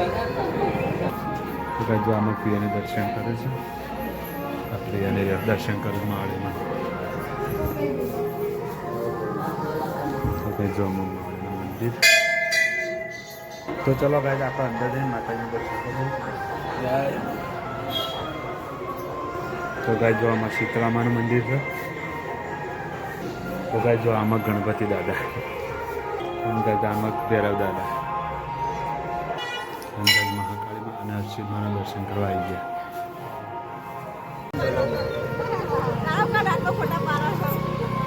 તો કાંઈ જો આમાં પ્રિયાને દર્શન કરે છે. આ પ્રિયાને દર્શન કરવામાં આવે તો કંઈ જો આમાં મંદિર. તો ચલો ભાઈ આપણે અંદર જઈને માતાજી દર્શન કરીએ. તો ગાય જો આમાં શીતળામાનું મંદિર છે. તો ગાય જો આમાં ગણપતિ દાદા. ગાય આમાં ભૈરવ દાદા. અશ્વિનમાના દર્શન કરવા આવી ગયા.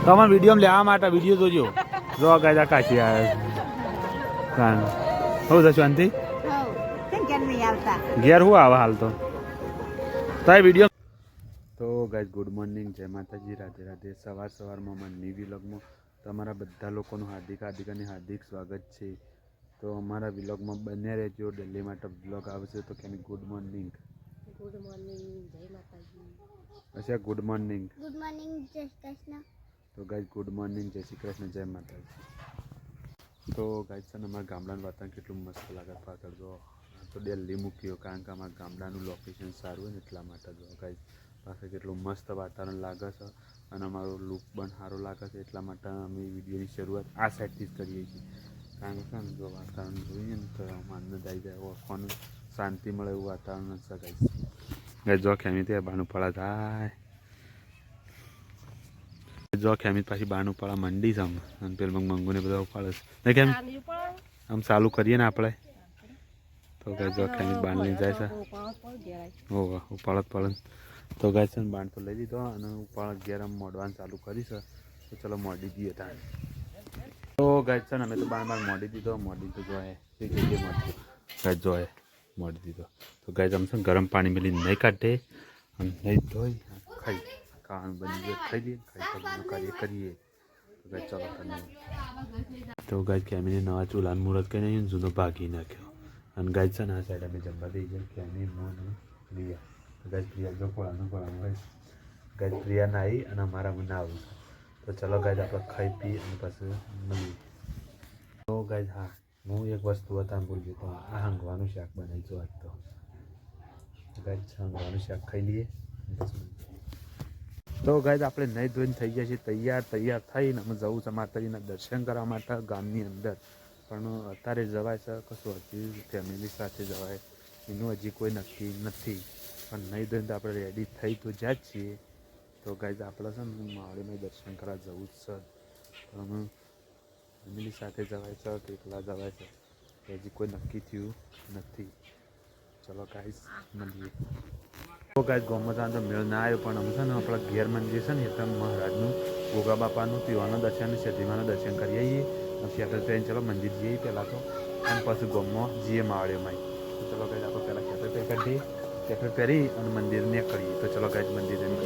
તમારા વીડિયો લેવા માટે વીડિયો જોજો. જો ગાય કાચી આવે. કાન હું છે શાંતિ ઘેર હું આવે હાલ તો? તાય વીડિયો તો ગાય ગુડ મોર્નિંગ. જય માતાજી. રાધે રાધે. સવાર સવારમાં મનની વિલગમાં તમારા બધા લોકોનું હાર્દિક હાર્દિક અને હાર્દિક સ્વાગત છે. તો અમારા વ્લોગમાં બને રહેજો. દિલ્હી માટે બ્લોગ આવશે તો કેની ગુડ મોર્નિંગ ગુડ મોર્નિંગ જય માતાજી. અચ્છા ગુડ મોર્નિંગ ગુડ મોર્નિંગ જય શ્રી કૃષ્ણ. તો ગાઈઝ ગુડ મોર્નિંગ જય શ્રી કૃષ્ણ જય માતાજી. તો ગાઈઝ છે ને અમારા ગામડાનું વાતાવરણ કેટલું મસ્ત લાગે પાછળ જો તો દિલ્હી મૂક્યો કારણ કે અમારા ગામડાનું લોકેશન સારું હોય ને એટલા માટે જો ગાઈઝ પાસે કેટલું મસ્ત વાતાવરણ લાગે છે અને અમારો લુક પણ સારો લાગે છે એટલા માટે અમે વિડીયોની શરૂઆત આ સાઈડથી જ કરીએ છીએ. કારણ કે જો વાતાવરણ જોઈએ ને તો આનંદ આવી જાય ઓળખવાનું. શાંતિ મળે એવું વાતાવરણ છે. ગાઈઝ ગાઈઝ જો ખેમી ત્યાં બાનું પડા થાય જો ખેમી પાછી બાનું પડા મંડી છે આમ. અને પેલું મંગુને બધા ઉપાડે છે. કેમ આમ ચાલુ કરીએ ને આપણે. તો ગાય જો ખેમી બાન લઈ જાય છે. ઓહો ઉપાડત પડત તો ગાય છે ને બાણ તો લઈ લીધો અને ઉપાડ અગિયાર મોડવાનું ચાલુ કરી છે. તો ચલો મોડી દઈએ તાણ. તો ગાય છે ને અમે તો બાર બાર મોડી દીધો મોડી દીધો જોએ એ જગ્યાએ મોડી. ગાય જોએ મોડી દીધો. તો ગાય આમ છે ગરમ પાણી મેલી નહીં કાઢે અને નહીં ધોઈ ખાઈ. કાન બની ગયો, ખાઈ લઈએ, ખાઈ કાર્ય કરીએ. તો ગાય ચાલો કરીને તો ગાય કેમીને નવા ચૂલાનું મુહૂર્ત કરીને અહીં જૂનો ભાગી નાખ્યો. અને ગાય છે ને, આ સાઈડ અમે જમવા દઈ જાય કેમી મોન પ્રિયા. ગાય પ્રિયા જો કોળાનું કોળાનું ગાય ગાય પ્રિયા નાઈ અને અમારા મને આવું તો ચલો ગાય આપણે ખાઈ પી અને પછી મળીએ. તો ગાય હા, હું એક વસ્તુ હતા ભૂલી ગયો તો, આ હંગવાનું શાક બનાવીશું આજ તો. ગાય હાંગવાનું શાક ખાઈ લઈએ. તો ગાય આપણે નહીં ધોઈને થઈ ગયા છીએ, તૈયાર તૈયાર થઈને અમે જવું છે માતાજીના દર્શન કરવા માટે ગામની અંદર. પણ અત્યારે જવાય છે, કશું હજી ફેમિલી સાથે જવાય. એનું હજી કોઈ નક્કી નથી. પણ નહીં ધોઈને તો આપણે રેડી થઈ તો જ્યાં જ છીએ. તો ગાઈઝ આપણે છે ને માવડીમાં દર્શન કરવા જવું જ છે. પણ ફેમિલી સાથે જવાય છે કે એકલા જવાય છે? હજી કોઈ નક્કી થયું નથી. ચલો ગાઈસ મળીએ. તો ગાઈઝ ગોમતા તો મેળ ના આવ્યો, પણ અમે છે ને આપણા ઘેર મંદિર છે ને એકદમ મહારાજનું, ગોગા બાપાનું પીવાનું દર્શન સતીમાનું દર્શન કરી આવીએ. પછી આપણે ટ્રેન ચલો મંદિર જઈએ પહેલાં તો. અને પછી ગોમમાં જઈએ માય તો ચલો ગાઈઝ આપણે પહેલાં ખેતર પે કાઢીએ. ખેતર પહેરી અને મંદિરને કરીએ. તો ચલો ગાઈઝ મંદિર જઈને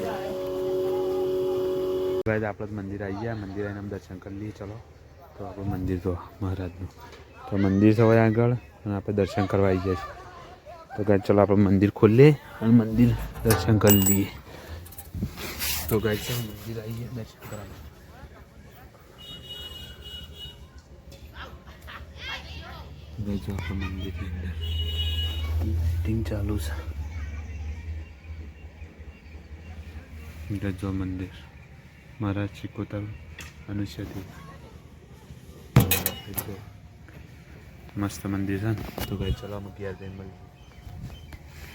ગાઈઝ આપણે મંદિર આવી ગયા મંદિર આવીને દર્શન કરી લઈએ. ચલો. તો આપણું મંદિર તો, મહારાજનું. તો મંદિર છે હોય આગળ, અને આપણે દર્શન કરવા આવી જાય તો કાંઈ ચલો આપણે મંદિર ખોલીએ અને મંદિર દર્શન કરી લઈએ. તો ગાય ચાલો મંદિર આવીએ, દર્શન કરવા ગાય જો મંદિરની અંદર લાઇટિંગ ચાલુ છે. ગજો મંદિર, મહારાજ શિકોતર અનુષ્યથી જો મસ્ત મંદિર છે તો ભાઈ ચલો અમે ઘેર જઈને મળીએ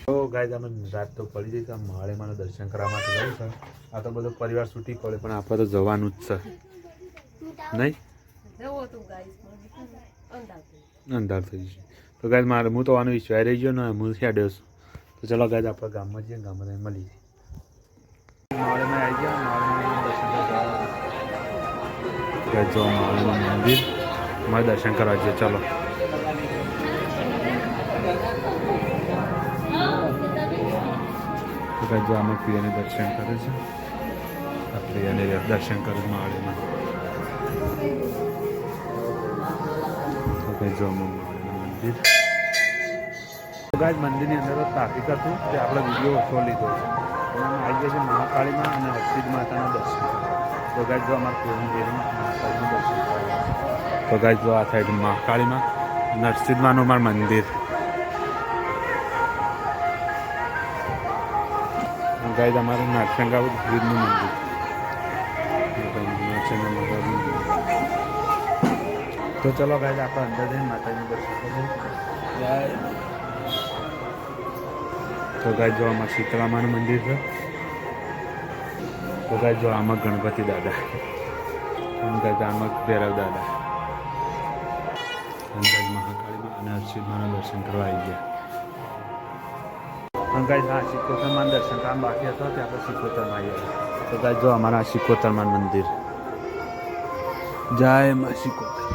તો ગાય અમે રાત તો પડી જઈ તો માળેમાનું દર્શન કરવા માટે જવું છે આ તો બધો પરિવાર છૂટી પડે પણ આપણે તો જવાનું જ છે નહીં અંધાર થઈ જશે તો ગાય મારે હું તો આનો વિશ્વાસ રહી ગયો ને હું હેડ્યો છું તો ચલો ગાય આપણે ગામમાં જઈએ ગામમાં જઈને મળીએ માળેમાં આવી ગયા માળેમાં દર્શન કરવા. ગાય જો મંદિર મારે દર્શન કરવા ચલો. જો આમાં પ્રિયાને દર્શન કરે છે. આ પ્રિયાને દર્શન કરે માળીમાં જો મંદિર. તો મંદિરની અંદર ટ્રાફિક હતું તે આપણે વીડિયો ઓછો લીધો છે. આવી ગયા છે મહાકાળીમાં અને હસ્તી માતાના દર્શન. તો ગાય જો અમારા પ્રેમી દેવીમાં મહાકાળીનું દર્શન કરવા. તો ગાઈ જો આ સાઈડ મહાકાળીમાં નરસિંહમાનું મારું મંદિર. ગાઈ અમારું નાથસંગા ગીરનું મંદિર. તો ચલો ગાઈ આપણે અંદર જઈને માતાજી દર્શન તો ગાઈ જો આમાં શીતળામાનું મંદિર છે. તો ગાઈ જો આમાં ગણપતિ દાદા. આમ ગાઈ આમાં ભૈરવ દાદા. અને મહાકાળીમાં અને અશ્વિનમાના દર્શન કરવા આવી ગયા. અંકાજ હા સિકોતરમાન દર્શન કામ બાકી હતો, ત્યાં આપણે સિકોતરમાં આવી ગયા. તો ગાય, જો અમારા સિકોતરમાન મંદિર. જય મા સિકોતર.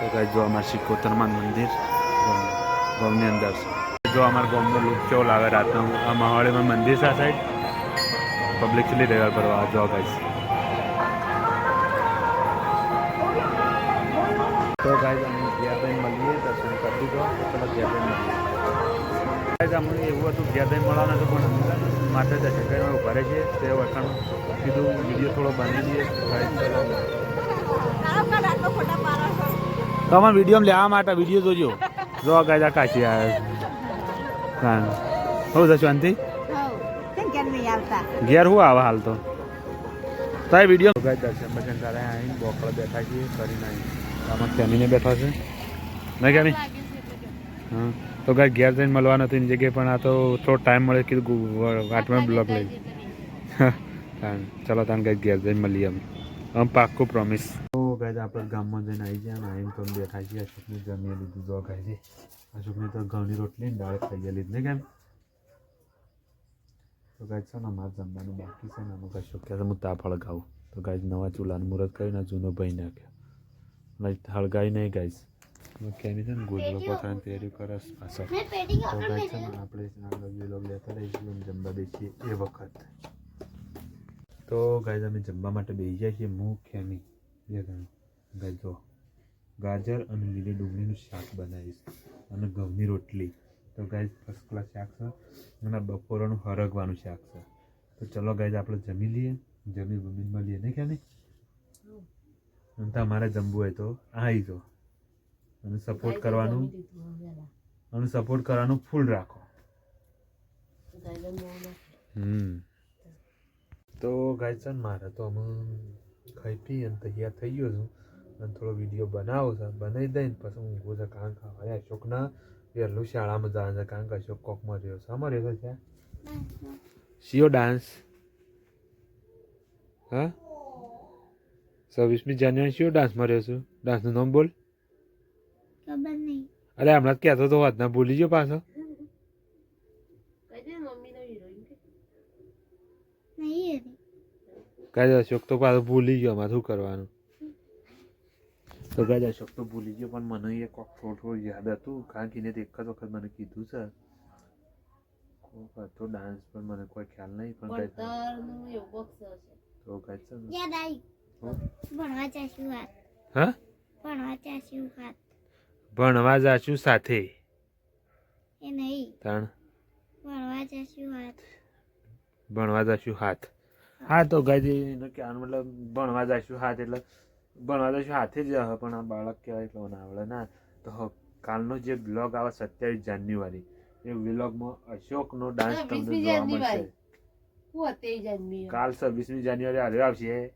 તો ગાય, જો અમારા સિકોતરમાન મંદિર ગામ- ગામની અંદર. જો અમારા ગામનો લુક કેવો લાગે રાતનો? આ મહાવાળીમાં મંદિર છે આ સાઈડ પબ્લિક ચલી રહ્યા કરવા. જો ગાઈસ તો ગાય અમે ગયા મળીએ દર્શન કરી દીધો તમે ગયા મળીએ. ગાય અમને એવું હતું ગયા બેન મળવાના તો પણ માટે દર્શન કરીને ઊભા રહે છે તે વખત કીધું વીડિયો થોડો બાંધી દઈએ. તમારે વીડિયો લેવા માટે વીડિયો જોજો. જો ગાય આ આવે હા. હું છે શાંતિ ઘેર આવે હાલ તો? તારે વીડિયો ગાય દર્શન બર્શન કરે અહીં બોકળ બેઠા છીએ કરીને આવી આમાં કેમીને બેઠા છે. નહીં કેમી હા. તો ગાય ઘેર જઈને મળવા નથી એની જગ્યાએ પણ આ તો થોડો ટાઈમ મળે કીધું વાટમાં બ્લોક લઈ. હા. ચાલો તાન ગાય ઘેર જઈને મળીએ અમે આમ પાક્કું પ્રોમિસ તો ગાય આપણે ગામમાં જઈને આવી ગયા ને આવીને તો બેઠા છીએ. અશોકને જમી લીધું જો ગાય છે અશોકને તો ઘઉંની રોટલી ને દાળ ખાઈ લીધી ને કેમ તો ગાય છે ને અમારે જમવાનું બાકી છે ને અમુક અશોક કહે છે હું તાફળ હળગાવું તો ગાય નવા ચૂલાનું મુહૂર્ત કરીને જૂનો ભાઈ નાખ્યો. નહીં હળગાવી નહીં ગાઈશ કેમી છે ને ગોદડો પોતાની તૈયારી કરે છે પાછળ તો ગાય છે ને આપણે આગળ વેલોગ લેતા રહીશું અને જમવા બેસીએ એ વખત. તો ગાય અમે જમવા માટે બેસી જાય છીએ હું ખેમી ગાય જો ગાજર અને લીલી ડુંગળીનું શાક બનાવીશ અને ઘઉંની રોટલી. તો ગાય ફર્સ્ટ ક્લાસ શાક છે અને બપોરનું હરગવાનું શાક છે. તો ચલો ગાય આપણે જમી લઈએ. જમી જમીનમાં લઈએ નહીં ક્યાં નહીં? તમારે જમવું હોય તો આવી જો અને સપોર્ટ કરવાનું અને સપોર્ટ કરવાનું ફૂલ રાખો. હમ. તો ગાય છે ને મારે તો અમે ખાઈ પી અને તૈયાર થઈ ગયો છું. અને થોડો વીડિયો બનાવો છે. બનાવી દઈને પછી ઊંઘું છે. કારણ કે હવે અશોકના પહેલું શાળામાં જવાનું છે. કારણ કે અશોક કોકમાં રહ્યો છે. આમાં રહ્યો છે. શિયો ડાન્સ હા? છવ્વીસમી જાન્યુઆરી શું ડાન્સમાં રહ્યો છું ડાન્સનું નામ બોલ. ખબર નહીં. અરે હમણાં જ કહેતો તો વાત ના ભૂલી ગયો પાછો. કાજ અશોક તો પાછો ભૂલી ગયો આમાં શું કરવાનું? તો કાંઈ અશોક તો ભૂલી ગયો પણ મને એ કોક થોડું થોડું યાદ હતું કારણ કે એને તો એક જ વખત મને કીધું છે. કોક હતો ડાન્સ પણ મને કોઈ ખ્યાલ નહીં પણ કાંઈ તો કાંઈ છે યાદ આવી? ભણવા જશું હા? ભણવા જશું ભણવા જાશું સાથે? એ નહીં. તાણ? ભણવા જશું વાત ભણવા જાશું હાથ. હા તો ગાયજી એનો કહેવાનો મતલબ ભણવા જાશું હાથ એટલે ભણવા જાશું હાથે જ હશે પણ આ બાળક કહેવાય એટલે મને આવડે ના. તો કાલનો જે બ્લોગ આવે સત્યાવીસ જાન્યુઆરી એ વ્લોગમાં અશોકનો ડાન્સ તમને જોવા મળશે. કાલ છવ્વીસમી જાન્યુઆરી આવ્યો આવશે.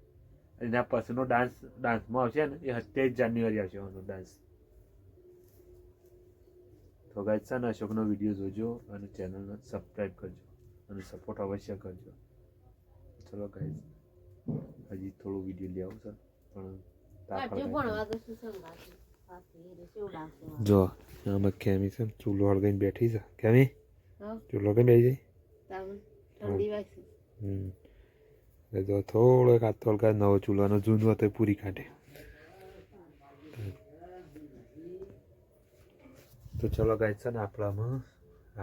એના પછીનો ડાન્સ ડાન્સમાં આવશે ને એ સત્યાવીસ જાન્યુઆરી આવશે એનો ડાન્સ તો ગાય ને અશોકનો વીડિયો જોજો અને ચેનલને સબસ્ક્રાઈબ કરજો અને સપોર્ટ અવશ્ય કરજો. ચલો ગાઈઝ હજી થોડું વીડિયો લઈ આવશે પણ? જો આમાં કેમી છે ચૂલો હળગાઈને બેઠી છે. કેમી? હા? ચૂલો કઈ બેસી જાય. હમ. એટલે જો થોડો કાતો હલકા નવો ચૂલાનો જૂનો હતો પૂરી કાઢે. તો ચલો ગાય છે ને આપણામાં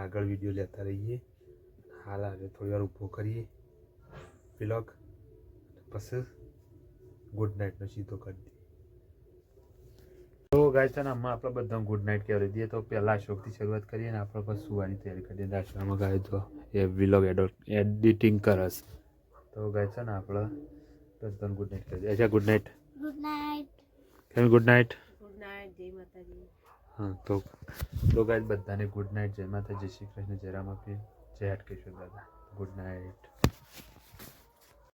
આગળ વીડિયો લેતા રહીએ. હાલ આજે થોડી વાર ઊભો કરીએ. બ્લોગ પછી ગુડ નાઇટનો સીધો કરી દઈએ. તો ગાય છે ને આમાં આપણે બધા ગુડ નાઇટ કહેવાય દઈએ. તો પહેલાં અશોકથી શરૂઆત કરીએ ને આપણે પછી સુવાની તૈયારી કરીએ. આશ્રમમાં ગાય તો એ વિલોગ એડિટિંગ કરસ તો ગાય છે ને આપણે બધા ગુડ નાઇટ કરી દઈએ અચ્છા ગુડ નાઇટ ગુડ નાઇટ કેમ ગુડ નાઇટ ગુડ નાઇટ જય માતાજી હા તો તો ગાય બધાને ગુડ નાઇટ જય માતા જય શ્રી કૃષ્ણ જય રામ આપીએ જય હાટકેશ્વર દાદા ગુડ નાઇટ